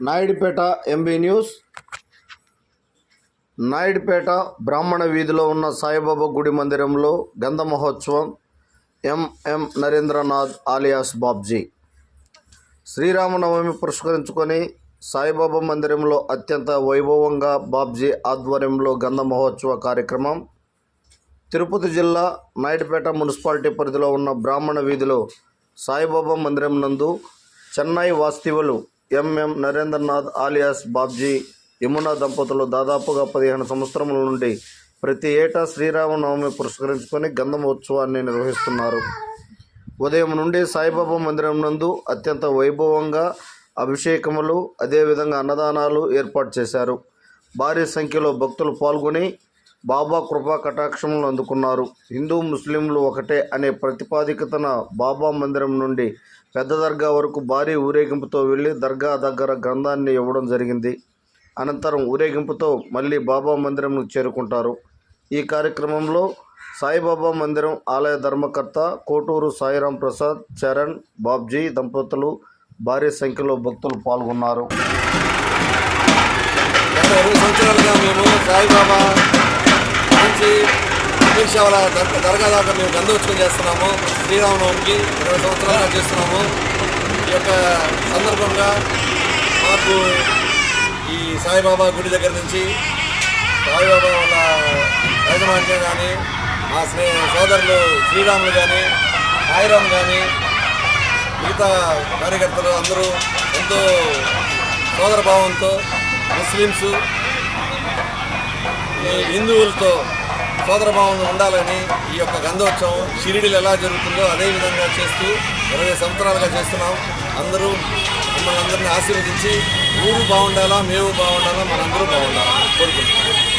Naidupeta MB news Naidupeta బ్రాహ్మణ వీధిలో ఉన్న సాయిబాబా గుడి మందిరంలో గంధ మహోత్సవం M M Narendranath alias Babji. Sriramanavami పురస్కరించుకొని సాయిబాబా మందిరంలో అత్యంత వైభవంగా బాబ్జీ ఆధ్వర్యంలో గంధ మహోత్సవ కార్యక్రమం తిరుపతి జిల్లా నాయుడుపేట మున్సిపాలిటీ పరిధిలో ఉన్న బ్రాహ్మణ వీధిలో సాయిబాబా మందిరం నందు Chennai వాస్తవులు M M Narendranath alias Babji Yamuna దంపతులు దాదాపుగా పదిహేను సంవత్సరముల నుండి ప్రతి ఏటా శ్రీరామనవమి పురస్కరించుకొని గంధం ఉత్సవాన్ని నిర్వహిస్తున్నారు. ఉదయం నుండి సాయిబాబా మందిరం నందు అత్యంత వైభవంగా అభిషేకములు అదేవిధంగా అన్నదానాలు ఏర్పాటు చేశారు. భారీ సంఖ్యలో భక్తులు పాల్గొని బాబా కృపా కటాక్షములు అందుకున్నారు. హిందూ ముస్లింలు ఒకటే అనే ప్రతిపాదికతన బాబా మందిరం నుండి పెద్ద దర్గా వరకు భారీ ఊరేగింపుతో వెళ్ళి దర్గా దగ్గర గ్రంథాన్ని ఇవ్వడం జరిగింది. అనంతరం ఊరేగింపుతో మళ్ళీ బాబా మందిరంను చేరుకుంటారు. ఈ కార్యక్రమంలో సాయిబాబా మందిరం ఆలయ ధర్మకర్త కోటూరు సాయిరాం ప్రసాద్ చరణ్ బాబ్జీ దంపతులు భారీ సంఖ్యలో భక్తులు పాల్గొన్నారు. సంవత్సరాలుగా మేము సాయిబాబా అమీర్షావల దర్గా దాకా మేము గంధోత్సవం చేస్తున్నాము. శ్రీరామనవమికి ఇరవై సంవత్సరాలుగా చేస్తున్నాము. ఈ యొక్క సందర్భంగా మాకు ఈ సాయిబాబా గుడి దగ్గర నుంచి సాయిబాబా వాళ్ళ యాజమాన్యం కానీ మా స్నే సోదరులు శ్రీరాములు కానీ సాయిరామ్ కానీ మిగతా కార్యకర్తలు అందరూ ఎంతో సోదరభావంతో ముస్లిమ్స్ ఈ హిందువులతో సోదరభావం ఉండాలని ఈ యొక్క గంధోత్సవం షిరిడీలు ఎలా జరుగుతుందో అదేవిధంగా చేస్తూ ఇరవై సంవత్సరాలుగా చేస్తున్నాం. అందరూ మిమ్మల్ని అందరినీ ఆశీర్వదించి ఊరు బాగుండాలా మేము బాగుండాలా మనందరూ బాగుండాలా కోరుకుంటున్నాం.